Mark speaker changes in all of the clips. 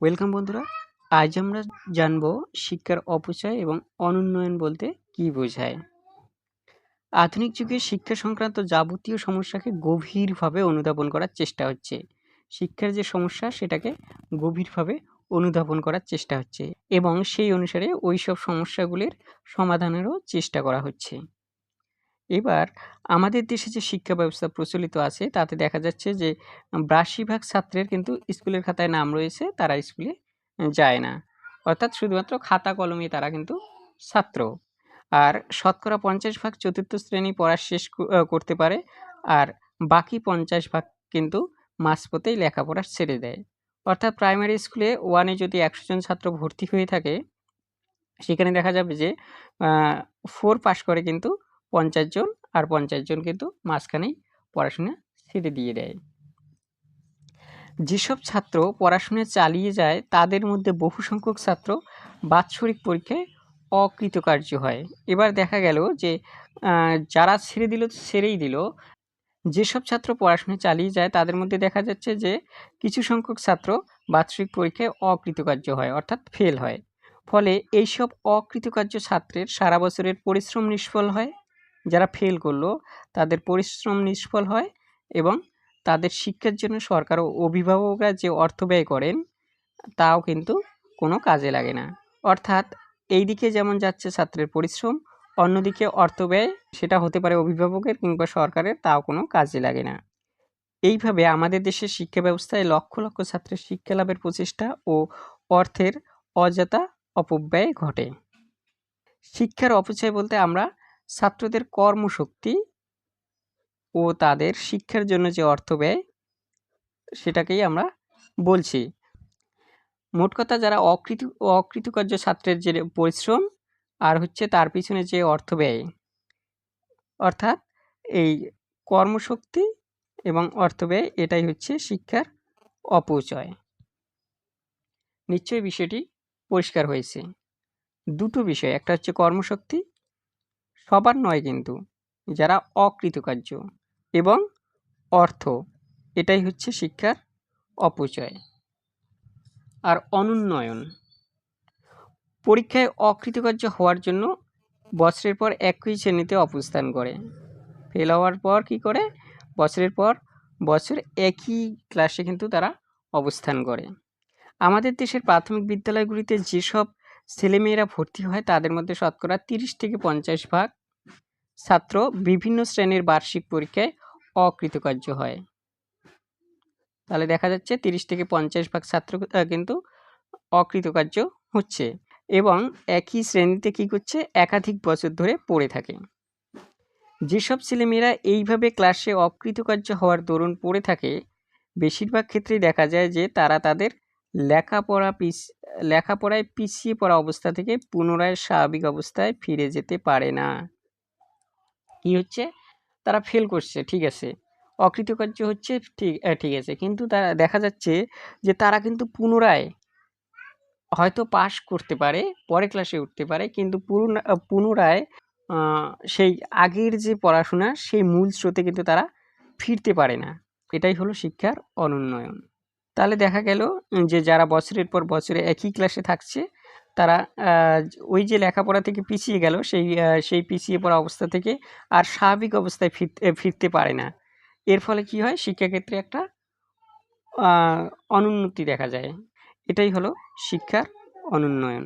Speaker 1: Welcome বন্ধুরা। আজ আমরা জানব শিক্ষার অপচয় এবং অনুন্নয়ন বলতে কি বোঝায়। আধুনিক যুগে শিক্ষা সংক্রান্ত যাবতীয় সমস্যাকে গভীরভাবে অনুধাবন করার চেষ্টা হচ্ছে। শিক্ষার যে সমস্যা, সেটাকে গভীরভাবে অনুধাবন করার চেষ্টা হচ্ছে এবং সেই অনুসারে ওই সব সমস্যাগুলির সমাধানেরও চেষ্টা করা হচ্ছে। এবার আমাদের দেশে যে শিক্ষা ব্যবস্থা প্রচলিত আছে, তাতে দেখা যাচ্ছে যে, বেশিরভাগ ছাত্রের কিন্তু স্কুলের খাতায় নাম রয়েছে, তারা স্কুলে যায় না। অর্থাৎ শুধুমাত্র খাতা কলমে তারা কিন্তু ছাত্র। আর শতকরা পঞ্চাশ ভাগ চতুর্থ শ্রেণি পড়া শেষ করতে পারে, আর বাকি পঞ্চাশ ভাগ কিন্তু মাঝপথেই লেখাপড়া ছেড়ে দেয়। অর্থাৎ প্রাইমারি স্কুলে ওয়ানে যদি একশো জন ছাত্র ভর্তি হয়ে থাকে, সেখানে দেখা যাবে যে ফোর পাশ করে কিন্তু পঞ্চাশ জন আর পঞ্চাশ জন কিন্তু মাঝখানেই পড়াশোনা ছেড়ে দিয়ে দেয়। যেসব ছাত্র পড়াশোনা চালিয়ে যায়, তাদের মধ্যে বহু সংখ্যক ছাত্র বাৎসরিক পরীক্ষায় অকৃতকার্য হয়। এবার দেখা গেল যে যারা ছেড়ে দিল ছেড়েই দিল। যেসব ছাত্র পড়াশোনা চালিয়ে যায়, তাদের মধ্যে দেখা যাচ্ছে যে, কিছু সংখ্যক ছাত্র বাৎসরিক পরীক্ষায় অকৃতকার্য হয়, অর্থাৎ ফেল হয়। ফলে এইসব অকৃতকার্য ছাত্রের সারা বছরের পরিশ্রম নিষ্ফল হয়। যারা ফেল করল, তাদের পরিশ্রম নিষ্ফল হয় এবং তাদের শিক্ষার জন্য সরকার ও অভিভাবকরা যে অর্থ ব্যয় করেন, তাও কিন্তু কোনো কাজে লাগে না। অর্থাৎ এই দিকে যেমন যাচ্ছে ছাত্রের পরিশ্রম, অন্যদিকে অর্থ ব্যয় সেটা হতে পারে অভিভাবকের কিংবা সরকারের, তাও কোনো কাজে লাগে না। এইভাবে আমাদের দেশের শিক্ষা ব্যবস্থায় লক্ষ লক্ষ ছাত্রের শিক্ষা লাভের প্রচেষ্টা ও অর্থের অযথা অপব্যয় ঘটে। শিক্ষার অপচয় বলতে আমরা ছাত্রদের কর্মশক্তি ও তাদের শিক্ষার জন্য যে অর্থ ব্যয়, সেটাকেই আমরা বলছি। মোট কথা যারা অকৃত, অকৃতকার্য ছাত্রের যে পরিশ্রম আর হচ্ছে তার পিছনে যে অর্থ ব্যয়, অর্থাৎ এই কর্মশক্তি এবং অর্থ ব্যয়, এটাই হচ্ছে শিক্ষার অপচয়। নিশ্চয়ই বিষয়টি পরিষ্কার হয়েছে। দুটো বিষয়, একটা হচ্ছে কর্মশক্তি সবার নয় কিন্তু, যারা অকৃতকার্য এবং অর্থ, এটাই হচ্ছে শিক্ষার অপচয়। আর অনুন্নয়ন, পরীক্ষায় অকৃতকার্য হওয়ার জন্য বছরের পর একই শ্রেণীতে অবস্থান করে। ফেল হওয়ার পর কি করে? বছরের পর বছর একই ক্লাসে কিন্তু তারা অবস্থান করে। আমাদের দেশের প্রাথমিক বিদ্যালয়গুলিতে যেসব ছেলেমেয়েরা ভর্তি হয়, তাদের মধ্যে শতকরা তিরিশ থেকে পঞ্চাশ ভাগ ছাত্র বিভিন্ন শ্রেণির বার্ষিক পরীক্ষায় অকৃতকার্য হয়। তাহলে দেখা যাচ্ছে তিরিশ থেকে পঞ্চাশ ভাগ ছাত্র কিন্তু অকৃতকার্য হচ্ছে এবং একই শ্রেণীতে কি করছে? একাধিক বছর ধরে পড়ে থাকে। যেসব ছেলেমেয়েরা এইভাবে ক্লাসে অকৃতকার্য হওয়ার দরুন পড়ে থাকে, বেশিরভাগ ক্ষেত্রেই দেখা যায় যে তারা তাদের লেখাপড়া পিছ, লেখাপড়ায় পিছিয়ে পড়া অবস্থা থেকে পুনরায় স্বাভাবিক অবস্থায় ফিরে যেতে পারে না। কি হচ্ছে? তারা ফেল করছে, ঠিক আছে। অকৃতকার্য হচ্ছে, ঠিক ঠিক আছে। কিন্তু তারা, দেখা যাচ্ছে যে তারা কিন্তু পুনরায় হয়তো পাশ করতে পারে পরে ক্লাসে উঠতে পারে, কিন্তু পুনরায় সেই আগের যে পড়াশোনা, সেই মূল স্রোতে কিন্তু তারা ফিরতে পারে না। এটাই হলো শিক্ষার অনুন্নয়ন। তাহলে দেখা গেল যে যারা বছরের পর বছরে একই ক্লাসে থাকছে তারা ওই যে লেখাপড়া থেকে পিছিয়ে গেল, সেই সেই পিছিয়ে পড়া অবস্থা থেকে আর স্বাভাবিক অবস্থায় ফিরতে ফিরতে পারে না। এর ফলে কি হয়? শিক্ষাক্ষেত্রে একটা অনুন্নতি দেখা যায়। এটাই হলো শিক্ষার অনুন্নয়ন।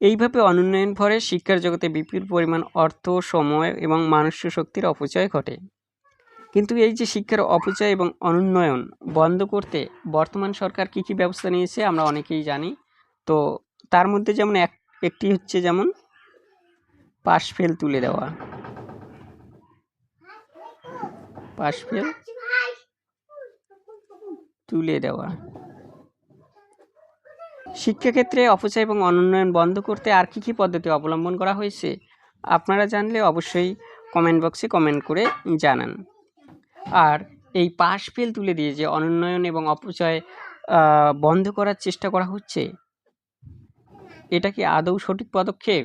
Speaker 1: এইভাবে অনুন্নয়ন ফলে শিক্ষার জগতে বিপুল পরিমাণ অর্থ, সময় এবং মানুষ্য শক্তির অপচয় ঘটে। কিন্তু এই যে শিক্ষার অপচয় এবং অনুন্নয়ন বন্ধ করতে বর্তমান সরকার কী কী ব্যবস্থা নিয়েছে আমরা অনেকেই জানি। তো তার মধ্যে যেমন এক, একটি হচ্ছে যেমন পাশ ফেল তুলে দেওয়া। পাশ ফেল তুলে দেওয়া। শিক্ষাক্ষেত্রে অপচয় এবং অনুন্নয়ন বন্ধ করতে আর কী কী পদ্ধতি অবলম্বন করা হয়েছে, আপনারা জানলে অবশ্যই কমেন্ট বক্সে কমেন্ট করে জানান। আর এই পাশ ফেল তুলে দিয়ে যে অনুন্নয়ন এবং অপচয় বন্ধ করার চেষ্টা করা হচ্ছে এটা কি আদৌ সঠিক পদক্ষেপ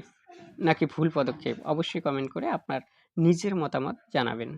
Speaker 1: নাকি ভুল পদক্ষেপ? অবশ্যই কমেন্ট করে আপনার নিজের মতামত জানাবেন।